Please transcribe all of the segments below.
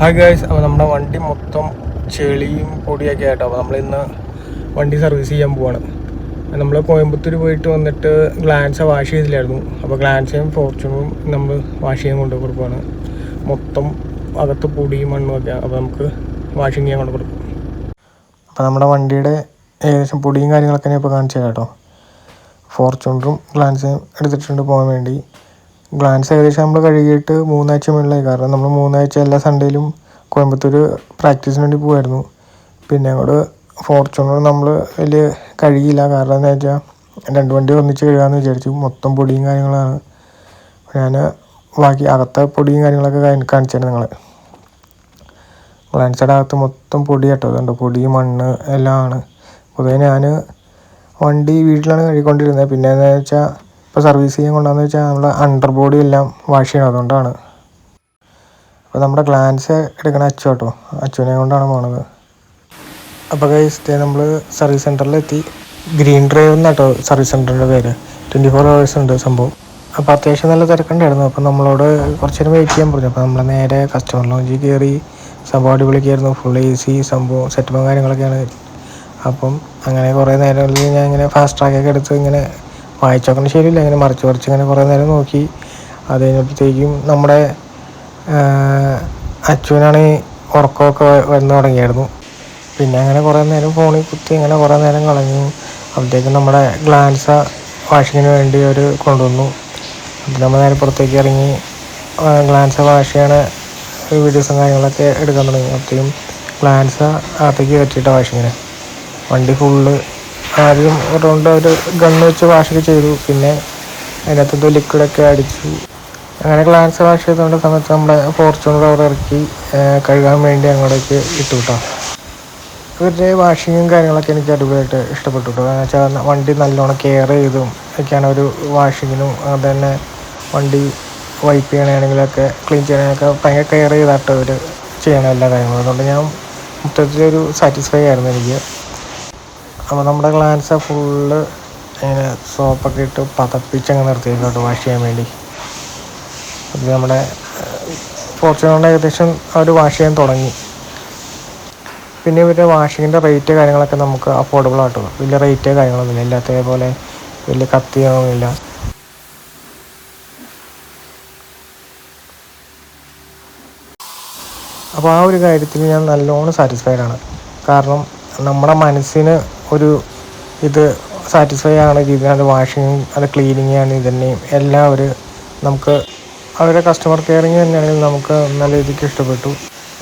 Hi guys അപ്പോൾ നമ്മുടെ വണ്ടി മൊത്തം ചെളിയും പൊടിയൊക്കെ ആയിട്ടോ. അപ്പോൾ നമ്മളിന്ന് വണ്ടി സർവീസ് ചെയ്യാൻ പോവാണ്. നമ്മൾ കോയമ്പത്തൂർ പോയിട്ട് വന്നിട്ട് ഗ്ലാൻസ വാഷ് ചെയ്തില്ലായിരുന്നു. അപ്പോൾ ഗ്ലാൻസയും ഫോർച്യൂണും നമ്മൾ വാഷ് ചെയ്യാൻ കൊണ്ടു കൊടുക്കുകയാണ് മൊത്തം അകത്ത് പൊടിയും മണ്ണും ഒക്കെ. അപ്പോൾ നമുക്ക് വാഷിങ് ചെയ്യാൻ കൊണ്ട് കൊടുക്കും അപ്പോൾ നമ്മുടെ വണ്ടിയുടെ ഏകദേശം പൊടിയും കാര്യങ്ങളൊക്കെ ഞാൻ ഇപ്പോൾ കാണിച്ചു തരാം കേട്ടോ ഫോർച്യൂണറും ഗ്ലാൻസയും എടുത്തിട്ടുണ്ട് പോകാൻ വേണ്ടി. ഗ്ലാൻസ് ഏകദേശം നമ്മൾ കഴുകിയിട്ട് മൂന്നാഴ്ച മുകളിലായി കാരണം നമ്മൾ മൂന്നാഴ്ച എല്ലാ സൺഡേയിലും കോയമ്പത്തൂർ പ്രാക്ടീസിന് വേണ്ടി പോകുമായിരുന്നു പിന്നെ അങ്ങോട്ട് ഫോർച്യൂണർ നമ്മൾ വലിയ കഴുകിയില്ല. കാരണം എന്താ വെച്ചാൽ രണ്ട് വണ്ടി ഒന്നിച്ച് കഴുകാമെന്ന് വിചാരിച്ചു. മൊത്തം പൊടിയും കാര്യങ്ങളാണ്. ഞാൻ ബാക്കി അകത്തെ പൊടിയും കാര്യങ്ങളൊക്കെ കാണിച്ചായിരുന്നു നിങ്ങൾ ഗ്ലാൻസയുടെ അകത്ത് മൊത്തം പൊടി കേട്ടോ. അതുകൊണ്ട് പൊടി മണ്ണ് എല്ലാം ആണ്. പൊതുവെ ഞാൻ വണ്ടി വീട്ടിലാണ് കഴുകിക്കൊണ്ടിരുന്നത്. പിന്നെ എന്താ വെച്ചാൽ ഇപ്പോൾ സർവീസ് ചെയ്യാൻ കൊണ്ടാന്ന് വെച്ചാൽ നമ്മൾ അണ്ടർ ബോഡി എല്ലാം വാഷ് ചെയ്യണം അതുകൊണ്ടാണ്. അപ്പോൾ നമ്മുടെ ഗ്ലാൻസ് എടുക്കണ അച്ചു കേട്ടോ അച്ചുവിനെ കൊണ്ടാണ് പോണത്. അപ്പോൾ കഴിച്ചിട്ട് നമ്മൾ സർവീസ് സെന്ററിലെത്തി ഗ്രീൻ ഡ്രൈവ് എന്നാട്ടോ സർവീസ് സെന്ററിന്റെ പേര്. ട്വന്റി ഫോർ ഹവേഴ്സ് ഉണ്ട് സംഭവം. അപ്പോൾ അത്യാവശ്യം നല്ല തിരക്കുണ്ടായിരുന്നു. അപ്പോൾ നമ്മളോട് കുറച്ച് നേരം വെയിറ്റ് ചെയ്യാൻ പറഞ്ഞു. അപ്പോൾ നമ്മൾ നേരെ കസ്റ്റമർ ലോഞ്ചിൽ കയറി സംഭവം അടിപൊളിക്കായിരുന്നു. ഫുൾ എ സി സംഭവം സെറ്റപ്പും കാര്യങ്ങളൊക്കെയാണ്. അപ്പം അങ്ങനെ കുറേ നേരം ഞാൻ ഇങ്ങനെ ഫാസ്റ്റ് ട്രാക്കൊക്കെ എടുത്ത് ഇങ്ങനെ വായിച്ചോക്കണം. ശരിയില്ല അങ്ങനെ മറിച്ച് മറിച്ച് ഇങ്ങനെ കുറേ നേരം നോക്കി. അത് കഴിഞ്ഞപ്പോഴത്തേക്കും നമ്മുടെ അച്ഛനാണ് ഉറക്കമൊക്കെ വന്നു തുടങ്ങിയായിരുന്നു. പിന്നെ അങ്ങനെ കുറേ നേരം ഫോണിൽ കുത്തി അങ്ങനെ കുറേ നേരം കളഞ്ഞു. അപ്പോഴത്തേക്കും നമ്മുടെ ഗ്ലാൻസ വാഷിങ്ങിന് വേണ്ടി അവർ കൊണ്ടുവന്നു. അപ്പം നമ്മൾ നേരെ പുറത്തേക്ക് ഇറങ്ങി ഗ്ലാൻസ വാഷ് ചെയ്യണ വീഡിയോസും കാര്യങ്ങളൊക്കെ എടുക്കാൻ തുടങ്ങി. അപ്പോഴത്തേക്കും ഗ്ലാൻസ അകത്തേക്ക് കയറ്റിയിട്ട് വാഷിങ്ങിന്. വണ്ടി ഫുള്ള് ആദ്യം റൗണ്ട് അവർ ഗണ്ണ് വെച്ച് വാഷൊക്കെ ചെയ്തു. പിന്നെ അതിനകത്ത് എന്തോ ലിക്വിഡൊക്കെ അടിച്ചു. അങ്ങനെ ഗ്ലാൻസ് വാഷ് ചെയ്തുകൊണ്ട് സമയത്ത് നമ്മുടെ ഫോർച്യൂണർ അവിടെ ഇറക്കി കഴുകാൻ വേണ്ടി അങ്ങോട്ടേക്ക് ഇട്ടു കേട്ടോ ഇവരുടെ വാഷിങ്ങും കാര്യങ്ങളൊക്കെ എനിക്ക് അടിപൊളിയായിട്ട് ഇഷ്ടപ്പെട്ടു കേട്ടോ കാരണം വെച്ചാൽ വണ്ടി നല്ലോണം കെയർ ചെയ്തും ഒക്കെയാണ് ഒരു വാഷിങ്ങിനും അത് തന്നെ വണ്ടി വൈപ്പ് ചെയ്യണമെങ്കിലൊക്കെ ക്ലീൻ ചെയ്യണമെങ്കിലൊക്കെ ഭയങ്കര കെയർ ചെയ്തിട്ട് അവർ ചെയ്യണം എല്ലാ കാര്യങ്ങളും. അതുകൊണ്ട് ഞാൻ മൊത്തത്തിലൊരു സാറ്റിസ്ഫൈ ആയിരുന്നു എനിക്ക്. അപ്പോൾ നമ്മുടെ ഗ്ലാൻസ് ഫുള്ള് ഇങ്ങനെ സോപ്പൊക്കെ ഇട്ട് പതപ്പിച്ച് അങ്ങ് നിർത്തിയിരുന്നു കേട്ടോ വാഷ് ചെയ്യാൻ വേണ്ടി. അത് നമ്മുടെ ഫോർച്യൂണറിന്റെ ഏകദേശം അവർ വാഷ് ചെയ്യാൻ തുടങ്ങി. പിന്നെ ഇവരുടെ വാഷിങ്ങിന്റെ റേറ്റ് കാര്യങ്ങളൊക്കെ നമുക്ക് അഫോർഡബിൾ ആട്ടോ. വലിയ റേറ്റ് കാര്യങ്ങളൊന്നുമില്ല. ഇല്ലാത്ത പോലെ വലിയ കത്തിയൊന്നുമില്ല അപ്പോൾ ആ ഒരു കാര്യത്തിൽ ഞാൻ നല്ലോണം സാറ്റിസ്ഫൈഡ് ആണ്. കാരണം നമ്മുടെ മനസ്സിന് ഒരു ഇത് സാറ്റിസ്ഫൈ ആവുന്ന രീതിയിൽ അത് വാഷിങ്ങും അത് ക്ലീനിങ് ആണ് ഇതന്നെയും എല്ലാം ഒരു നമുക്ക് അവരുടെ കസ്റ്റമർ കെയറിങ് തന്നെയാണെങ്കിൽ നമുക്ക് നല്ല രീതിക്ക് ഇഷ്ടപ്പെട്ടു.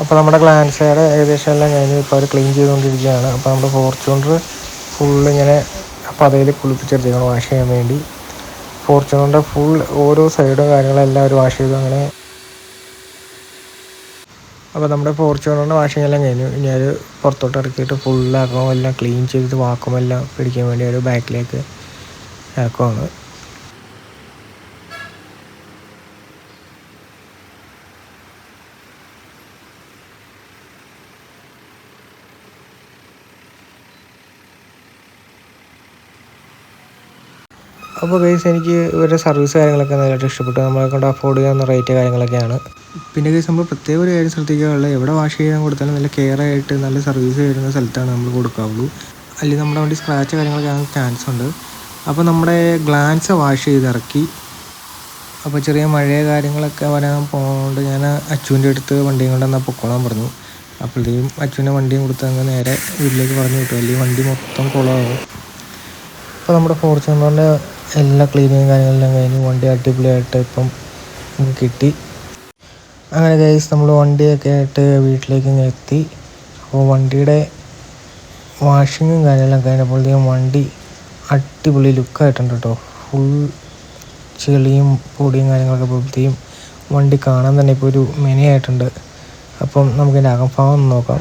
അപ്പോൾ നമ്മുടെ ഗ്ലാൻസയുടെ ഏകദേശം എല്ലാം കഴിഞ്ഞ് ഇപ്പോൾ അവർ ക്ലീൻ ചെയ്തുകൊണ്ടിരിക്കുകയാണ്. അപ്പോൾ നമ്മുടെ ഫോർച്യൂണർ ഫുൾ ഇങ്ങനെ പതയിൽ കുളിപ്പിച്ചെടുത്തിരിക്കണം വാഷ് ചെയ്യാൻ വേണ്ടി. ഫോർച്യൂണറിന്റെ ഫുൾ ഓരോ സൈഡും കാര്യങ്ങളെല്ലാം അവർ വാഷ് ചെയ്തു. അങ്ങനെ അപ്പോൾ നമ്മുടെ ഫോർച്യൂണറിന്റെ വാഷിംഗ് എല്ലാം കഴിഞ്ഞു. ഇനി അത് പുറത്തോട്ട് ഇറക്കിയിട്ട് ഫുള്ളാക്കും എല്ലാം ക്ലീൻ ചെയ്തിട്ട് വാക്കും എല്ലാം പിടിക്കാൻ വേണ്ടി ഒരു ബാക്കിലേക്ക് ഇറക്കുവാണ്. അപ്പോൾ ഗൈസ് എനിക്ക് ഇവരുടെ സർവീസ് കാര്യങ്ങളൊക്കെ നല്ലതായിട്ട് ഇഷ്ടപ്പെട്ടു. നമ്മളെ കൊണ്ട് അഫോർഡ് ചെയ്യാവുന്ന റേറ്റ് കാര്യങ്ങളൊക്കെയാണ്. പിന്നെ കേസ് നമ്മൾ പ്രത്യേക ഒരു കാര്യം ശ്രദ്ധിക്കാനുള്ള എവിടെ വാഷ് ചെയ്യാൻ കൊടുത്താലും നല്ല കെയർ ആയിട്ട് നല്ല സർവീസ് വരുന്ന സ്ഥലത്താണ് നമ്മൾ കൊടുക്കാവുള്ളൂ. അല്ലെങ്കിൽ നമ്മുടെ വണ്ടി സ്ക്രാച്ച് കാര്യങ്ങളൊക്കെ ആകാൻ ചാൻസ് ഉണ്ട്. അപ്പോൾ നമ്മുടെ ഗ്ലാൻസ് വാഷ് ചെയ്ത് ഇറക്കി. അപ്പോൾ ചെറിയ മഴയ കാര്യങ്ങളൊക്കെ വരാൻ പോകുന്നതുകൊണ്ട് ഞാൻ അച്ചുവിന്റെ അടുത്ത് വണ്ടിയും കൊണ്ട് എന്നാൽ പൊക്കോളാൻ പറഞ്ഞു. അപ്പോഴത്തേക്കും അച്ഛന്റെ വണ്ടിയും കൊടുത്ത് അങ്ങ് നേരെ വീട്ടിലേക്ക് പറഞ്ഞു കിട്ടും അല്ലെങ്കിൽ വണ്ടി മൊത്തം കുളമാകും അപ്പോൾ നമ്മുടെ ഫോർച്യൂണറിന്റെ എല്ലാ ക്ലീനിങ്ങും കാര്യങ്ങളെല്ലാം കഴിഞ്ഞ് വണ്ടി അടിപൊളിയായിട്ട് ഇപ്പം കിട്ടി. അങ്ങനെ ഗൈസ് നമ്മൾ വണ്ടിയൊക്കെ ആയിട്ട് വീട്ടിലേക്ക് എത്തി. അപ്പോൾ വണ്ടിയുടെ വാഷിങ്ങും കാര്യമെല്ലാം കഴിഞ്ഞപ്പോഴത്തേക്കും വണ്ടി അടിപൊളി ലുക്കായിട്ടുണ്ട് കേട്ടോ. ഫുൾ ചെളിയും പൊടിയും കാര്യങ്ങളൊക്കെ പോയപ്പോഴത്തേക്കും വണ്ടി കാണാൻ തന്നെ ഇപ്പോൾ ഒരു മെനയായിട്ടുണ്ട്. അപ്പം നമുക്കതിന്റെ അകംഭാവം ഒന്ന് നോക്കാം.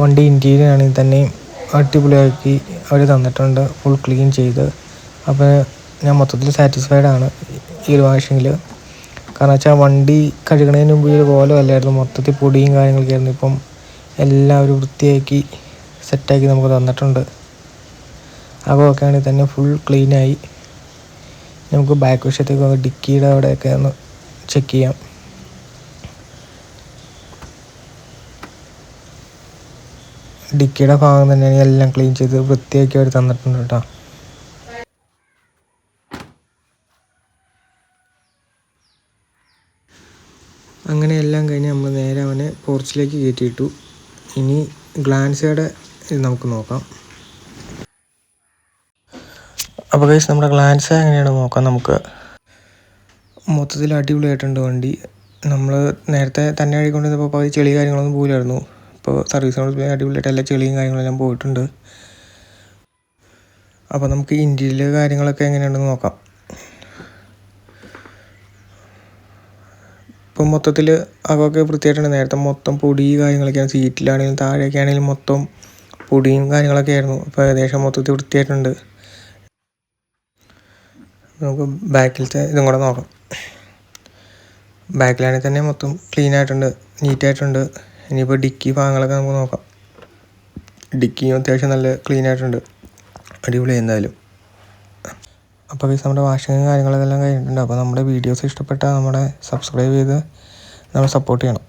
വണ്ടി ഇന്റീരിയർ ആണെങ്കിൽ തന്നെയും അടിപൊളിയാക്കി അവർ തന്നിട്ടുണ്ട് ഫുൾ ക്ലീൻ ചെയ്ത്. അപ്പോൾ ഞാൻ മൊത്തത്തിൽ സാറ്റിസ്ഫൈഡ് ആണ് ഈ ഒരു വാഷിങ്ങിൽ കാരണം വെച്ചാൽ വണ്ടി കഴുകണതിന് മുമ്പ് ഒരു കോലമല്ലായിരുന്നു മൊത്തത്തിൽ പൊടിയും കാര്യങ്ങളൊക്കെ ആയിരുന്നു. ഇപ്പം എല്ലാവരും വൃത്തിയാക്കി സെറ്റാക്കി നമുക്ക് തന്നിട്ടുണ്ട്. അപ്പോൾ ഒക്കെ ആണെങ്കിൽ തന്നെ ഫുൾ ക്ലീനായി നമുക്ക് ബാക്ക് വശത്തേക്ക് വന്ന് ഡിക്കിയുടെ അവിടെയൊക്കെ ഒന്ന് ചെക്ക് ചെയ്യാം. ഡിക്കിയുടെ ഭാഗം തന്നെയാണ് എല്ലാം ക്ലീൻ ചെയ്ത് വൃത്തിയാക്കി അവർ തന്നിട്ടുണ്ട് കേട്ടോ. അങ്ങനെ എല്ലാം കഴിഞ്ഞ് നമ്മൾ നേരെ അവനെ പോർച്ചിലേക്ക് കയറ്റിയിട്ടു. ഇനി ഗ്ലാൻസയുടെ നമുക്ക് നോക്കാം. അപ്പോൾ കേസ് നമ്മുടെ ഗ്ലാൻസ് എങ്ങനെയാണ് നോക്കാം നമുക്ക്? മൊത്തത്തിൽ അടിപൊളിയായിട്ടുണ്ട് വണ്ടി. നമ്മൾ നേരത്തെ തന്നെ കഴിക്കൊണ്ടിരുന്നപ്പോൾ പകുതി ചെളി കാര്യങ്ങളൊന്നും പോയില്ലായിരുന്നു ഇപ്പോൾ സർവീസ് റോഡ് അടിപൊളിയായിട്ട് എല്ലാ ചെളിയും കാര്യങ്ങളെല്ലാം പോയിട്ടുണ്ട്. അപ്പോൾ നമുക്ക് ഇന്റീരിയൽ കാര്യങ്ങളൊക്കെ എങ്ങനെയുണ്ടെന്ന് നോക്കാം. ഇപ്പം മൊത്തത്തിൽ അതൊക്കെ വൃത്തിയായിട്ടുണ്ട് നേരത്തെ മൊത്തം പൊടി കാര്യങ്ങളൊക്കെയാണ് സീറ്റിലാണെങ്കിലും താഴെയൊക്കെ ആണെങ്കിലും മൊത്തം പൊടിയും കാര്യങ്ങളൊക്കെ ആയിരുന്നു. അപ്പോൾ ഏകദേശം മൊത്തത്തിൽ വൃത്തിയായിട്ടുണ്ട്. നമുക്ക് ബാക്കിലത്തെ ഇതും കൂടെ നോക്കാം. ബാക്കിലാണെങ്കിൽ തന്നെ മൊത്തം ക്ലീൻ ആയിട്ടുണ്ട് നീറ്റായിട്ടുണ്ട് ഇനിയിപ്പോൾ ഡിക്കി ഭാഗങ്ങളൊക്കെ നമുക്ക് നോക്കാം. ഡിക്കിയും അത്യാവശ്യം നല്ല ക്ലീൻ ആയിട്ടുണ്ട്. അടിപൊളി എന്തായാലും. അപ്പോൾ ഗൈസ് നമ്മുടെ കാര്യങ്ങളും കാര്യങ്ങളെല്ലാം കഴിഞ്ഞിട്ടുണ്ട്. അപ്പോൾ നമ്മുടെ വീഡിയോസ് ഇഷ്ടപ്പെട്ടാൽ നമ്മുടെ സബ്സ്ക്രൈബ് ചെയ്ത് നമ്മൾ സപ്പോർട്ട് ചെയ്യണം.